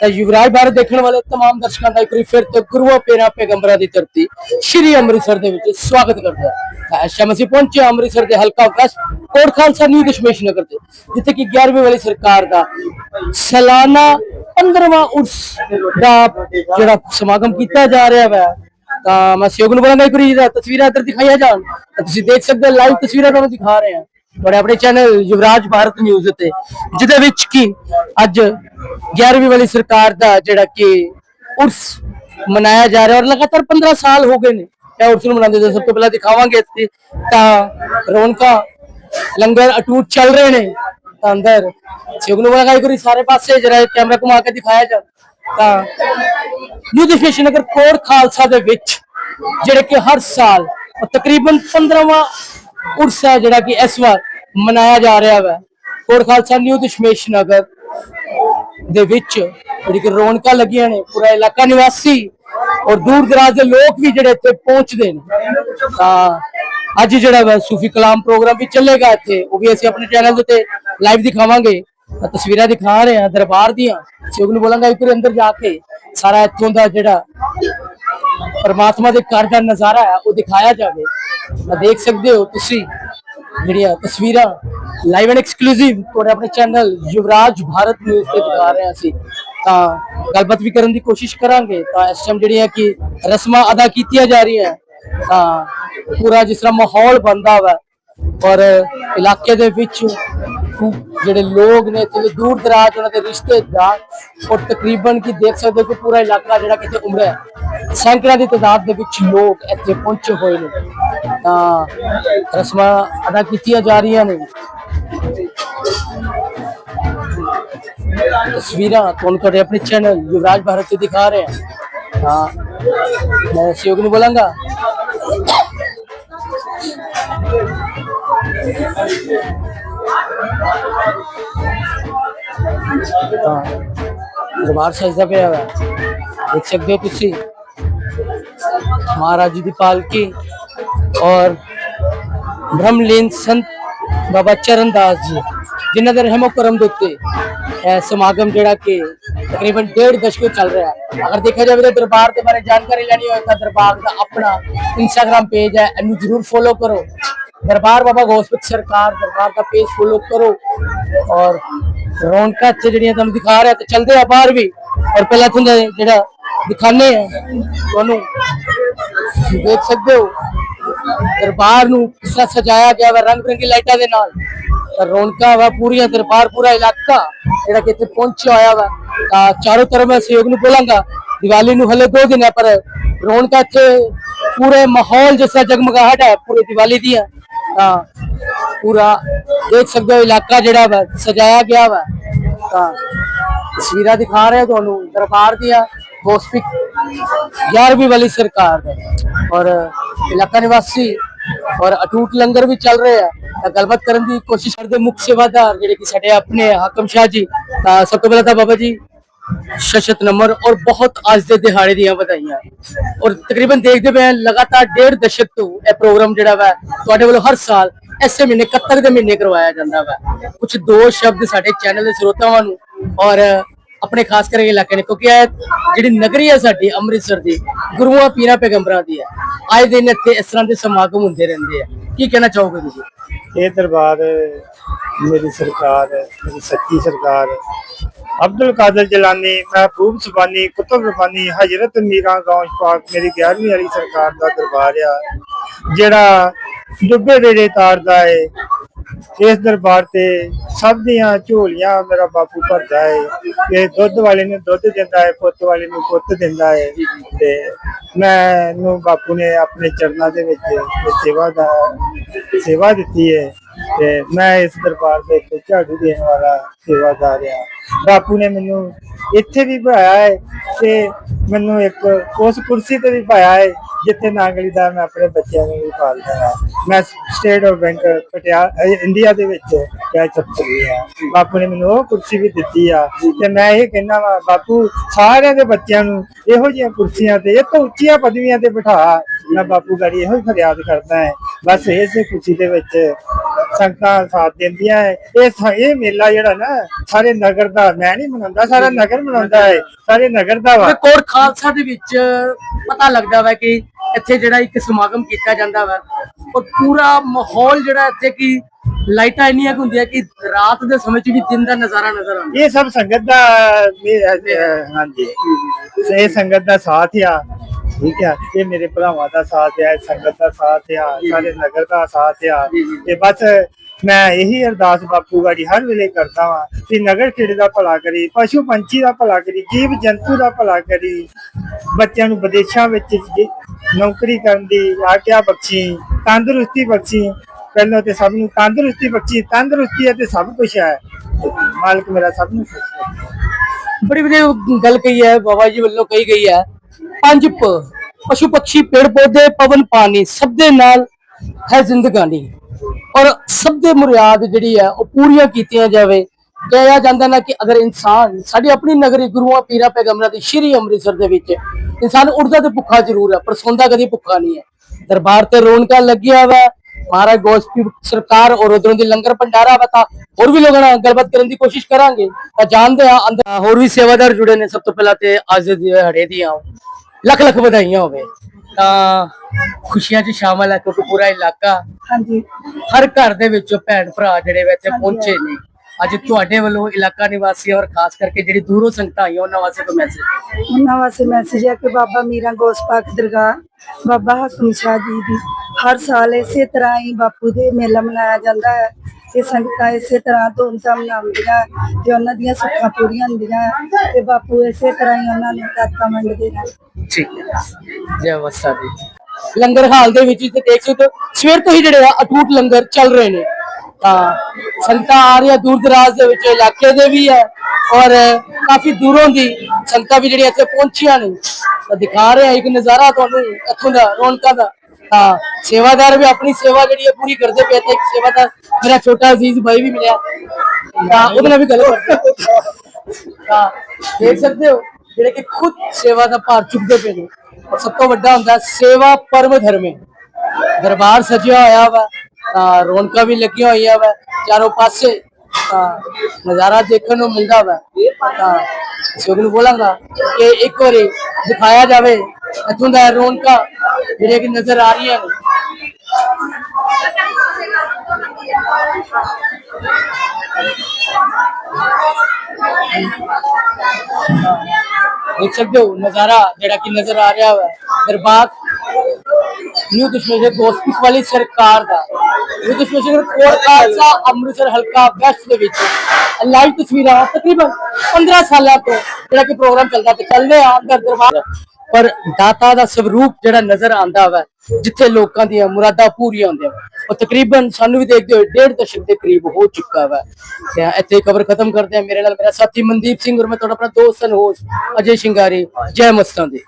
ਤਾਂ ਯੁਵਰਾਜ ਭਾਰਤ ਦੇਖਣ ਵਾਲੇ तमाम ਦਰਸ਼ਕਾਂ ਦਾ ਇੱਕ ਵਾਰੀ ਫਿਰ ਤੋਂ ਗੁਰੂਆਂ ਪੇਰਾ ਪੈਗੰਬਰਾਂ ਦੀ ਧਰਤੀ ਸ਼੍ਰੀ ਅੰਮ੍ਰਿਤਸਰ ਦੇ ਵਿੱਚ ਸਵਾਗਤ ਕਰਦੇ ਹਾਂ ਤਾਂ ਇਸ ਟਾਈਮ ਅਸੀਂ ਪਹੁੰਚੇ ਹਾਂ ਅੰਮ੍ਰਿਤਸਰ ਦੇ ਹਲਕਾ ਵੈਸਟ ਕੋਟ ਖਾਲਸਾ ਨਿਊ ਦਸ਼ਮੇਸ਼ ਨਗਰ ਤੇ ਜਿੱਥੇ ਕਿ 11ਵੀਂ ਵਾਲੀ ਸਰਕਾਰ ਦਾ ਸਾਲਾਨਾ 15ਵਾਂ ਉਰਸ ਦਾ ਜਿਹੜਾ ਸਮਾਗਮ ਕੀਤਾ ਜਾ ਰਿਹਾ ਹੈ ਤਾਂ ਮੈਂ ਸਹਿਯੋਗ ਨੂੰ ਬੁਲਾਂਗਾ ਇੱਕ ਵਾਰੀ ਜਿਹੜਾ ਤਸਵੀਰਾਂ ਇੱਧਰ ਦਿਖਾਈਆਂ ਜਾਣ ਤਾਂ ਤੁਸੀਂ ਦੇਖ ਸਕਦੇ ਹੋ ਲਾਈਵ ਤਸਵੀਰਾਂ ਤੁਹਾਨੂੰ ਦਿਖਾ ਰਹੇ ਹਾਂ ਤੁਹਾਡੇ ਆਪਣੇ ਚੈਨਲ ਯੁਵਰਾਜ ਭਾਰਤ ਨਿਊਜ਼ ਤੇ, ਜਿਹਦੇ ਵਿੱਚ ਕੀ ਅੱਜ 11ਵੀਂ ਵਾਲੀ ਸਰਕਾਰ ਦਾ ਜਿਹੜਾ ਕਿ ਉਰਸ ਮਨਾਇਆ ਜਾ ਰਿਹਾ ਔਰ ਲਗਾਤਾਰ 15 ਸਾਲ ਹੋ ਗਏ ਨੇ, ਇਹ ਉਰਸ ਨੂੰ ਮਨਾਉਂਦੇ ਤੇ ਸਭ ਤੋਂ ਪਹਿਲਾਂ ਦਿਖਾਵਾਂਗੇ ਇੱਥੇ, ਤਾਂ ਰੌਣਕਾਂ ਲੰਗਰ ਅਟੂਟ ਚੱਲ ਰਹੇ ਨੇ, ਤਾਂ ਅੰਦਰ ਸਹਿਯੋਗ ਨੂੰ ਬੁਲਾਂਗਾ ਸਾਰੇ ਪਾਸੇ ਜਿਹੜਾ ਕੈਮਰਾ ਘੁਮਾ ਕੇ ਦਿਖਾਇਆ ਜਾ, ਤਾਂ ਨਿਊ ਨਗਰ ਕੋਟ ਖਾਲਸਾ ਦੇ ਵਿੱਚ, ਜਿਹੜੇ ਕਿ ਹਰ ਸਾਲ ਤਕਰੀਬਨ 15ਵਾਂ ਉਰਸ ਜਿਹੜਾ ਕਿ ਇਸ ਵਾਰ ਮਨਾਇਆ ਜਾ ਰਿਹਾ ਹੈ ਕੋਟ ਖਾਲਸਾ, ਨਿਊ ਦਸ਼ਮੇਸ਼ ਨਗਰ ਦੇ ਵਿੱਚ ਜਿਹੜੀ ਕਿ ਰੌਣਕਾਂ ਲੱਗੀਆਂ ਨੇ, ਪੂਰਾ ਇਲਾਕਾ ਨਿਵਾਸੀ ਔਰ ਦੂਰ ਦਰਾਜ ਦੇ ਲੋਕ ਵੀ ਜਿਹੜੇ ਇੱਥੇ ਪਹੁੰਚਦੇ ਨੇ। ਤਾਂ ਅੱਜ ਜਿਹੜਾ ਵਾ ਸੂਫੀ ਕਲਾਮ ਪ੍ਰੋਗਰਾਮ ਵੀ ਚੱਲੇਗਾ ਇੱਥੇ, ਉਹ ਵੀ ਅਸੀਂ ਆਪਣੇ ਚੈਨਲ ਦੇ ਉੱਤੇ ਲਾਈਵ ਦਿਖਾਵਾਂਗੇ। ਤਸਵੀਰਾਂ ਦਿਖਾ ਰਹੇ ਹਾਂ ਦਰਬਾਰ ਦੀਆਂ। ਸਿਵ ਨੂੰ ਬੋਲਾਂਗਾ ਇੱਕ ਅੰਦਰ ਜਾ ਕੇ ਸਾਰਾ ਇੱਥੋਂ ਦਾ ਜਿਹੜਾ ਪਰਮਾਤਮਾ ਦੇ ਘਰ ਦਾ ਨਜ਼ਾਰਾ ਹੈ, ਉਹ ਦਿਖਾਇਆ ਜਾਵੇ। ਤਾਂ ਦੇਖ ਸਕਦੇ ਹੋ ਤੁਸੀਂ ਜਿਹੜੀਆਂ ਤਸਵੀਰਾਂ ਲਾਈਵ ਐਂਡ ਐਕਸਕਲੂਸਿਵ ਤੁਹਾਡੇ ਆਪਣੇ ਚੈਨਲ ਯੁਵਰਾਜ ਭਾਰਤ ਨਿਊਜ਼ ਤੇ ਦਿਖਾ ਰਹੇ ਹਾਂ ਅਸੀਂ। ਤਾਂ ਗੱਲਬਾਤ ਵੀ ਕਰਨ ਦੀ ਕੋਸ਼ਿਸ਼ ਕਰਾਂਗੇ। ਤਾਂ ਇਸ ਟਾਈਮ ਜਿਹੜੀਆਂ ਕਿ ਰਸਮਾਂ ਅਦਾ ਕੀਤੀਆਂ ਜਾ ਰਹੀਆਂ ਤਾਂ ਪੂਰਾ ਜਿਸ ਤਰ੍ਹਾਂ ਮਾਹੌਲ ਬਣਦਾ ਵਾ, ਔਰ ਇਲਾਕੇ ਦੇ ਵਿੱਚ ਜਿਹੜੇ ਲੋਕ ਨੇ ਤੇ ਦੂਰ ਦਰਾਜ ਉਹਨਾਂ ਦੇ ਰਿਸ਼ਤੇਦਾਰ ਔਰ ਤਕਰੀਬਨ ਕੀ ਦੇਖ ਸਕਦੇ ਹੋ ਕਿ ਪੂਰਾ ਇਲਾਕਾ ਜਿਹੜਾ ਕਿਤੇ ਉਮੜਾ ਹੈ ਸੈਂਕੜਾਂ ਦੀ ਤਾਦਾਦ ਦੇ ਵਿੱਚ ਲੋਕ ਇੱਥੇ ਪਹੁੰਚੇ ਹੋਏ ਨੇ ਤਾਂ ਰਸਮਾਂ ਅਦਾ ਕੀਤੀਆਂ ਜਾ ਰਹੀਆਂ ਨੇ ਤਸਵੀਰਾਂ ਤੁਹਾਨੂੰ ਤੁਹਾਡੇ ਆਪਣੇ ਚੈਨਲ ਯੁਵਰਾਜ ਭਾਰਤ ਤੇ ਦਿਖਾ ਰਹੇ ਹਾਂ ਹਾਂ ਮੈਂ ਸਹਿਯੋਗ ਨੂੰ ਬੋਲਾਂਗਾ ਹਾਂ, ਦਰਬਾਰ ਸਜਦਾ ਪਿਆ ਹੋਇਆ ਦੇਖ ਸਕਦੇ ਹੋ ਤੁਸੀਂ, ਮਹਾਰਾਜ ਜੀ ਦੀ ਪਾਲਕੀ ਔਰ ਬ੍ਰਹਮਲੀਨ ਸੰਤ ਬਾਬਾ ਚਰਨਦਾਸ ਜੀ, ਜਿਨ੍ਹਾਂ ਦੇ ਰਹਿਮੋ ਕਰਮ ਦੇ ਉੱਤੇ ਇਹ ਸਮਾਗਮ ਜਿਹੜਾ ਕਿ ਤਕਰੀਬਨ ਡੇਢ ਦਸ਼ਕ ਚੱਲ ਰਿਹਾ ਹੈ। ਅਗਰ ਦੇਖਿਆ ਜਾਵੇ ਤਾਂ ਦਰਬਾਰ ਦੇ ਬਾਰੇ ਜਾਣਕਾਰੀ ਲੈਣੀ ਹੋਵੇ ਤਾਂ ਦਰਬਾਰ ਦਾ ਆਪਣਾ ਇੰਸਟਾਗ੍ਰam ਪੇਜ ਹੈ, ਇਹਨੂੰ ਜਰੂਰ ਫੋਲੋ ਕਰੋ। ਦਰਬਾਰ ਬਾਬਾ ਗੋਸਪਤ ਸਰਕਾਰ ਦਰਬਾਰ ਦਾ ਪੇਜ ਫੋਲੋ ਕਰੋ ਔਰ ਰੌਣਕਾਂ ਇੱਥੇ ਜਿਹੜੀਆਂ ਤੁਹਾਨੂੰ ਦਿਖਾ ਰਿਹਾ ਤੇ ਚਲਦੇ ਆ ਬਾਹਰ ਵੀ ਔਰ ਪਹਿਲਾਂ ਤੁਹਾਨੂੰ ਜਿਹੜਾ ਦਿਖਾਣੇ ਆ ਤੁਹਾਨੂੰ ਦੇਖ ਸਕਦੇ ਹੋ ਦਰਬਾਰ ਨੂੰ ਕਿਸ ਤਰ੍ਹਾਂ ਸਜਾਇਆ ਗਿਆ ਵਾ ਰੰਗ ਬਿਰੰਗੀ ਲਾਈਟਾਂ ਦੇ ਨਾਲ ਰੌਣਕਾਂ ਵਾ ਪੂਰੀਆਂ ਦਰਬਾਰ ਪੂਰਾ ਇਲਾਕਾ ਜਿਹੜਾ ਕਿ ਇੱਥੇ ਪਹੁੰਚਿਆ ਹੋਇਆ ਵਾ ਤਾਂ ਚਾਰੋਂ ਤਰਫ ਮੈਂ ਸਹਿਯੋਗ ਨੂੰ ਬੋਲਾਂਗਾ ਦੀਵਾਲੀ ਨੂੰ ਹਲੇ ਦੋ ਦਿਨ ਹੈ ਪਰ ਰੌਣਕਾਂ ਇੱਥੇ ਪੂਰੇ ਮਾਹੌਲ ਜਿਸਾ ਜਗਮਗਾਹਟ ਹੈ ਪੂਰੀ ਦੀਵਾਲੀ ਦੀ ਹੈ ਤਾਂ ਪੂਰਾ ਦੇਖ ਸਕਦੇ ਹੋ ਇਲਾਕਾ ਜਿਹੜਾ ਵਾ, ਸਜਾਇਆ ਗਿਆ ਵਾ। ਤਾਂ ਤਸਵੀਰਾਂ ਦਿਖਾ ਰਹੇ ਤੁਹਾਨੂੰ, ਦਰਬਾਰ ਦੀਆਂ ਹੋਸਪਿਕ 11ਵੀਂ ਵਾਲੀ ਸਰਕਾਰ ਦਾ। ਔਰ ਇਲਾਕਾ ਨਿਵਾਸੀ ਔਰ ਅਟੂਟ ਲੰਗਰ ਵੀ ਚੱਲ ਰਹੇ ਆ। ਤਾਂ ਗੱਲਬਾਤ ਕਰਨ ਦੀ ਕੋਸ਼ਿਸ਼ ਕਰਦੇ ਮੁੱਖ ਸੇਵਾਦਾਰ ਜਿਹੜੇ ਕਿ ਸਾਡੇ ਆਪਣੇ ਹਾਕਮ ਸ਼ਾਹ ਜੀ, ਤਾਂ ਸਭ ਤੋਂ ਪਹਿਲਾਂ ਤਾਂ ਬਾਬਾ ਜੀ ਸ਼ਸ਼ਤ ਨੰਬਰ ਔਰ ਬਹੁਤ ਅੱਜ ਦੇ ਦਿਹਾੜੇ ਦੀਆਂ ਵਧਾਈਆਂ ਔਰ ਤਕਰੀਬਨ ਦੇਖਦੇ ਪਏ ਲਗਾਤਾਰ ਡੇਢ ਦਸ਼ਕ ਤੋਂ ਇਹ ਪ੍ਰੋਗਰਾਮ ਜਿਹੜਾ ਵਾ ਤੁਹਾਡੇ ਵੱਲੋਂ ਹਰ ਸਾਲ ਐਸੇ ਮਹੀਨੇ 71 ਦੇ ਮਹੀਨੇ ਕਰਵਾਇਆ ਜਾਂਦਾ ਵਾ ਕੁਝ ਦੋ ਸ਼ਬਦ ਸਾਡੇ ਚੈਨਲ ਦੇ ਸਰੋਤਾਵਾਂ ਨੂੰ ਔਰ ਆਪਣੇ ਖਾਸ ਕਰਕੇ ਇਲਾਕੇ ਨੇ ਕਿਉਂਕਿ ਇਹ ਜਿਹੜੀ ਨਗਰੀ ਹੈ ਸਾਡੀ ਅੰਮ੍ਰਿਤਸਰ ਦੀ ਗੁਰੂਆਂ ਪੀਰਾਂ ਪੈਗੰਬਰਾਂ ਦੀ ਹੈ ਆਏ ਦਿਨ ਇੱਥੇ ਇਸ ਤਰ੍ਹਾਂ ਦੇ ਸਮਾਗਮ ਹੁੰਦੇ ਰਹਿੰਦੇ ਆ ਕੀ ਕਹਿਣਾ ਚਾਹੋਗੇ ਤੁਸੀਂ ਇਹ ਦਰਬਾਰ ਮੇਰੀ ਸਰਕਾਰ ਮੇਰੀ ਸੱਚੀ ਸਰਕਾਰ ਅਬਦੁਲ ਕਾਦਰ ਜਲਾਨੀ, ਮਹਿਬੂਬ ਸੁਬਾਨੀ, ਕੁਤਬ ਰਬਾਨੀ ਹਜ਼ਰਤ ਮੀਰਾਂ ਗੌਸ਼ ਪਾਕ, ਮੇਰੀ 11ਵੀਂ ਵਾਲੀ ਸਰਕਾਰ ਦਾ ਦਰਬਾਰ ਆ, ਜਿਹੜਾ ਦੁੱਬੇ ਵੇਲੇ ਤਾਰਦਾ ਏ, ਇਸ ਦਰਬਾਰ ਤੇ ਸਭ ਦੀਆਂ ਝੋਲੀਆਂ ਮੇਰਾ ਬਾਪੂ ਭਰਦਾ ਏ, ਇਹ ਦੁੱਧ ਵਾਲੇ ਨੂੰ ਦੁੱਧ ਦਿੰਦਾ ਏ, ਪੁੱਤ ਵਾਲੇ ਨੂੰ ਪੁੱਤ ਦਿੰਦਾ ਏ, ਤੇ ਮੈਨੂੰ ਬਾਪੂ ਨੇ ਆਪਣੇ ਚਰਨਾਂ ਦੇ ਵਿੱਚ ਸੇਵਾ ਦਾ, ਸੇਵਾ ਦਿੱਤੀ ਏ, ਤੇ ਮੈਂ ਇਸ ਦਰਬਾਰ ਦੇ ਵਿੱਚ ਝਾੜੂ ਦੇਣ ਵਾਲਾ ਸੇਵਾਦਾਰ ਆ। ਬਾਪੂ ਨੇ ਮੈਨੂੰ ਇੱਥੇ ਵੀ ਪਾਇਆ ਹੈ ਤੇ ਮੈਨੂੰ ਇੱਕ ਉਸ ਕੁਰਸੀ ਤੇ ਵੀ ਪਾਇਆ ਹੈ ਜਿੱਥੇ ਨਾਂਗਲੀ ਦਾ ਮੈਂ ਆਪਣੇ ਬੱਚਿਆਂ ਨੂੰ ਵੀ ਪਾਲਦਾ ਹਾਂ। ਮੈਂ state of bank Patiala India ਦੇ ਵਿੱਚ ਕਹਿ ਚੱਪੀ ਆ ਬਾਪੂ ਨੇ ਮੈਨੂੰ ਉਹ ਕੁਰਸੀ ਵੀ ਦਿੱਤੀ ਆ ਤੇ ਮੈਂ ਇਹ ਕਹਿੰਦਾ ਵਾ, ਬਾਪੂ ਸਾਰਿਆਂ ਦੇ ਬੱਚਿਆਂ ਨੂੰ ਇਹੋ ਜਿਹੀਆਂ ਕੁਰਸੀਆਂ ਤੇ, ਇਹ ਤੋਂ ਉੱਚੀਆਂ ਪਦਵੀਆਂ ਤੇ ਬਿਠਾ। ਮੈਂ ਬਾਪੂ ਗਾੜੀ ਇਹੋ ਹੀ ਫਰਿਆਦ ਕਰਦਾ ਹੈ। ਬਸ ਇਸੇ ਖੁਸ਼ੀ ਦੇ ਵਿੱਚ ਸੰਗਤਾਂ ਸਾਥ ਦਿੰਦੀਆਂ ਹੈ ਇਹ ਸ- ਇਹ ਮੇਲਾ ਜਿਹੜਾ ਨਾ ਸਾਰੇ ਨਗਰ ਦਾ ਮੈਂ ਨਹੀਂ ਮਨਾਉਂਦਾ ਸਾਰਾ ਨਗਰ ਮਨਾਉਂਦਾ ਹੈ ਸਾਰੇ ਨਗਰ ਦਾ ਵਾ। ਤੇ ਕੋਟ ਖਾਲਸਾ ਦੇ ਵਿੱਚ ਪਤਾ ਲੱਗਦਾ ਵਾ ਕਿ ਇੱਥੇ ਜਿਹੜਾ ਇੱਕ ਸਮਾਗਮ ਕੀਤਾ ਜਾਂਦਾ ਵਾ। ਔਰ ਪੂਰਾ ਮਾਹੌਲ ਜਿਹੜਾ ਇੱਥੇ ਕੀ ਲਾਈਟਾਂ ਇੰਨੀਆਂ ਕੁ ਹੁੰਦੀਆਂ ਕਿ ਰਾਤ ਦੇ ਸਮੇਂ 'ਚ ਵੀ ਦਿਨ ਦਾ ਨਜ਼ਾਰਾ ਨਜ਼ਰ ਆਉਂਦਾ। ਇਹ ਸਭ ਸੰਗਤ ਦਾ ਮੇ- ਅਹ ਹਾਂਜੀ। ਇਹ ਸੰਗਤ ਦਾ ਸਾਥ ਆ। ਠੀਕ ਹੈ, ਇਹ ਮੇਰੇ ਭਰਾਵਾਂ ਦਾ ਸਾਥ ਆ ਸੰਗਤ ਦਾ ਸਾਥ ਆ ਸਾਰੇ ਨਗਰ ਦਾ ਸਾਥ ਆ ਤੇ ਬਸ ਮੈਂ ਇਹੀ ਅਰਦਾਸ ਬਾਪੂ ਗਾੜੀ ਹਰ ਵੇਲੇ ਕਰਦਾ ਵਾਂ ਕਿ ਨਗਰ ਖੇੜੇ ਦਾ ਭਲਾ ਕਰੀ, ਪਸ਼ੂ ਪੰਛੀ ਦਾ ਭਲਾ ਕਰੀ, ਜੀਵ ਜੰਤੂ ਦਾ ਭਲਾ ਕਰੀ। ਬੱਚਿਆਂ ਨੂੰ ਵਿਦੇਸ਼ਾਂ ਵਿੱਚ ਨੌਕਰੀ ਕਰਨ ਦੀ ਆਗਿਆ ਬਖਸ਼ੀ, ਤੰਦਰੁਸਤੀ ਬਖਸ਼ੀ। ਪਹਿਲਾਂ ਤੇ ਸਭ ਨੂੰ ਤੰਦਰੁਸਤੀ ਬਖਸ਼ੀ, ਤੰਦਰੁਸਤੀ ਹੈ ਤੇ ਸਭ ਕੁਝ ਹੈ। ਮਾਲਕ ਮੇਰਾ ਸਭ ਨੂੰ ਬੜੀ ਵਧੀਆ ਗੱਲ ਕਹੀ ਹੈ, ਬਾਬਾ ਜੀ ਵੱਲੋਂ ਕਹੀ ਗਈ ਹੈ। ਪੰਜ ਪ ਪਸ਼ੂ ਪੰਛੀ ਪੇੜ ਪੌਦੇ, ਪਵਨ ਪਾਣੀ, ਸਭ ਦੇ ਨਾਲ ਹੈ ਜ਼ਿੰਦਗਾਨੀ। ਔਰ ਸਭ ਦੇ ਮੁਰਿਆਦ ਜਿਹੜੀ ਹੈ, ਉਹ ਪੂਰੀਆਂ ਕੀਤੀਆਂ ਜਾਵੇ। ਕਿਹਾ ਜਾਂਦਾ ਨਾ ਕਿ ਅਗਰ ਇਨਸਾਨ, ਸਾਡੀ ਆਪਣੀ ਨਗਰੀ ਗੁਰੂਆਂ, ਪੀਰਾਂ, ਪੈਗੰਬਰਾਂ ਦੀ ਸ਼੍ਰੀ ਅੰਮ੍ਰਿਤਸਰ ਦੇ ਵਿੱਚ ਇਨਸਾਨ ਉੱਠਦਾ ਤੇ ਭੁੱਖਾ ਜ਼ਰੂਰ ਹੈ, ਪਰ ਸੌਂਦਾ ਕਦੀ ਭੁੱਖਾ ਨਹੀਂ ਹੈ। ਦਰਬਾਰ ਤੇ ਰੌਣਕਾਂ ਲੱਗਿਆ ਵਾ। ਮਹਾਰਾਜ ਗੋਸਪੀ ਸਰਕਾਰ ਔਰ ਉਧਰੋਂ ਦੀ ਲੰਗਰ ਭੰਡਾਰਾ ਵਾ, ਤਾਂ ਹੋਰ ਵੀ ਲੋਕਾਂ ਨਾਲ ਗੱਲਬਾਤ ਕਰਨ ਦੀ ਕੋਸ਼ਿਸ਼ ਕਰਾਂਗੇ। ਤਾਂ ਜਾਣਦੇ ਆ, ਅੰਦਰ ਹੋਰ ਵੀ ਸੇਵਾਦਾਰ ਜੁੜੇ ਨੇ, ਸਭ ਤੋਂ ਪਹਿਲਾਂ ਤੇ ਅੱਜ ਦੇ ਦੀ ਦੀਆਂ। ਲੱਖ ਲੱਖ ਵਧਾਈਆਂ ਹੋਵੇ। ਤਾਂ ਖੁਸ਼ੀਆਂ 'ਚ ਸ਼ਾਮਲ ਹੈ ਕਿਉਂਕਿ ਪੂਰਾ ਇਲਾਕਾ ਹਾਂਜੀ। ਹਰ ਘਰ ਦੇ ਵਿੱਚੋਂ ਭੈਣ ਭਰਾ ਜਿਹੜੇ ਵੇ ਇੱਥੇ ਪਹੁੰਚੇ ਨੇ। ਅੱਜ ਤੁਹਾਡੇ ਵੱਲੋਂ ਇਲਾਕਾ ਨਿਵਾਸੀ ਔਰ ਖਾਸ ਕਰਕੇ ਜਿਹੜੀ ਦੂਰੋਂ ਸੰਗਤਾਂ ਆਈਆਂ ਉਹਨਾਂ ਵਾਸਤੇ ਕੋਈ ਮੈਸੇਜ ਉਹਨਾਂ ਵਾਸਤੇ ਮੈਸੇਜ ਹੈ ਕਿ ਬਾਬਾ ਮੀਰਾ ਗੋਸਪਾਕ ਦਰਗਾਹ ਬਾਬਾ ਹਕਮ ਸ਼ਾਹ ਜੀ ਦੀ ਹਰ ਸਾਲ ਇਸੇ ਤਰ੍ਹਾਂ ਹੀ ਬਾਪੂ ਦੇ ਮੇਲਾ ਮਨਾਇਆ ਜਾਂਦਾ ਹੈ। ਤੇ ਸੰਗਤਾਂ ਇਸੇ ਤਰ੍ਹਾਂ ਧੂਮਧਾਮ ਮਨਾਉਂਦੀਆਂ ਤੇ ਉਹਨਾਂ ਦੀਆਂ ਸੁੱਖਾਂ ਪੂਰੀਆਂ ਹੁੰਦੀਆਂ ਤੇ ਬਾਪੂ ਇਸੇ ਤਰ੍ਹਾਂ ਹੀ ਉਹਨਾਂ ਨੂੰ ਦਾਤਾਂ ਵੰਡਦੇ ਰਹਿੰਦੇ ਠੀਕ ਹੈ। ਜੈ ਵਸਾ ਦੀ। ਲੰਗਰ ਹਾਲ ਦੇ ਵਿੱਚ ਤੇ ਦੇਖ ਸਕਦੇ ਹੋ, ਸਵੇਰ ਤੋਂ ਹੀ ਜਿਹੜੇ ਆ ਅਟੂਟ ਲੰਗਰ ਚੱਲ ਰਹੇ ਨੇ। ਤਾਂ ਸੰਗਤਾਂ ਆ ਰਹੀਆਂ ਦੂਰ ਦਰਾਜ਼ ਦੇ ਵਿੱਚ, ਇਲਾਕੇ ਦੇ ਵੀ ਹੈ ਔਰ ਕਾਫੀ ਦੂਰੋਂ ਦੀ ਸੰਗਤਾਂ ਵੀ ਜਿਹੜੀਆਂ ਇੱਥੇ ਪਹੁੰਚੀਆਂ ਨੇ। ਤਾਂ ਦਿਖਾ ਰਿਹਾ ਇੱਕ ਨਜ਼ਾਰਾ ਤੁਹਾਨੂੰ, ਇੱਥੋਂ ਦਾ, ਰੌਣਕਾਂ ਦਾ। ਤਾਂ ਸੇਵਾਦਾਰ ਵੀ ਆਪਣੀ ਸੇਵਾ ਜਿਹੜੀ ਹੈ ਪੂਰੀ ਕਰਦੇ ਪਏ ਤੇ ਇੱਕ ਸੇਵਾਦਾਰ, ਮੇਰਾ ਛੋਟਾ ਅਜ਼ੀਜ਼ ਭਾਈ ਵੀ ਮਿਲਿਆ। ਤਾਂ ਉਹਦੇ ਨਾਲ ਵੀ ਗੱਲ ਕਰਦੇ ਤਾਂ ਦੇਖ ਸਕਦੇ ਹੋ ਜਿਹੜੇ ਕਿ ਖੁਦ ਸੇਵਾ ਦਾ ਭਾਰ ਚੁੱਕਦੇ ਪਏ ਨੇ। ਔਰ ਸਭ ਤੋਂ ਵੱਡਾ ਹੁੰਦਾ ਸੇਵਾ ਪਰਮ ਧਰਮੇ। ਦਰਬਾਰ ਸਜਿਆ ਹੋਇਆ ਵਾ, ਤਾਂ ਰੌਣਕਾਂ ਵੀ ਲੱਗੀਆਂ ਹੋਈਆਂ ਵਾ, ਚਾਰੋਂ ਪਾਸੇ, ਤਾਂ ਨਜ਼ਾਰਾ ਦੇਖਣ ਨੂੰ ਮਿਲਦਾ ਵਾ। ਤਾਂ ਸੋਗ ਨੂੰ ਬੋਲਾਂਗਾ ਕਿ ਇੱਕ ਵਾਰੀ ਦਿਖਾਇਆ ਜਾਵੇ, ਇੱਥੋਂ ਦਾ ਰੌਣਕਾਂ ਜਿਹੜੇ ਕਿ ਨਜ਼ਰ ਆ ਰਹੀਆਂ ਨੇ। ਦੇਖ ਸਕਦੇ ਹੋ ਨਜ਼ਾਰਾ ਜਿਹੜਾ ਕਿ ਨਜ਼ਰ ਆ ਰਿਹਾ ਵਾ ਦਰਬਾਰ ਨਿਊ ਦਸ਼ਮੇਸ਼ ਹਸਪੀਟਲ ਵਾਲੀ ਸਰਕਾਰ ਦਾ ਨਿਊ ਦਸ਼ਮੇਸ਼ ਕੋਟ ਖਾਲਸਾ ਅੰਮ੍ਰਿਤਸਰ ਹਲਕਾ ਵੈਸਟ ਦੇ ਵਿੱਚ ਲਾਈਵ ਤਸਵੀਰਾਂ ਤਕਰੀਬਨ 15 ਸਾਲਾਂ ਤੋਂ ਜਿਹੜਾ ਕਿ ਪ੍ਰੋਗਰਾਮ ਚੱਲਦਾ ਤੇ ਚੱਲਦੇ ਆ ਅੰਦਰ ਦਰਬਾਰ ਪਰ ਦਾਤਾ ਦਾ ਸਵਰੂਪ ਜਿਹੜਾ ਨਜ਼ਰ ਆਂਦਾ ਵਾ, ਜਿੱਥੇ ਲੋਕਾਂ ਦੀਆਂ ਮੁਰਾਦਾਂ ਪੂਰੀਆਂ ਹੁੰਦੀਆਂ ਉਹ ਤਕਰੀਬਨ ਸਾਨੂੰ ਵੀ ਦੇਖਦੇ ਹੋਏ ਡੇਢ ਦਸ਼ਕ ਦੇ ਕਰੀਬ ਹੋ ਚੁੱਕਾ ਵਾ। ਤੇ ਇੱਥੇ ਖਬਰ ਖਤਮ ਕਰਦੇ ਆ ਮੇਰੇ ਨਾਲ ਮੇਰਾ ਸਾਥੀ ਮਨਦੀਪ ਸਿੰਘ ਔਰ ਮੈਂ ਤੁਹਾਡਾ ਆਪਣਾ ਦੋਸਤ ਅਨਹੋਸ ਅਜੇ ਸ਼ਿੰਗਾਰੀ, ਜੈ ਮਸਤਾਂ ਦੀ।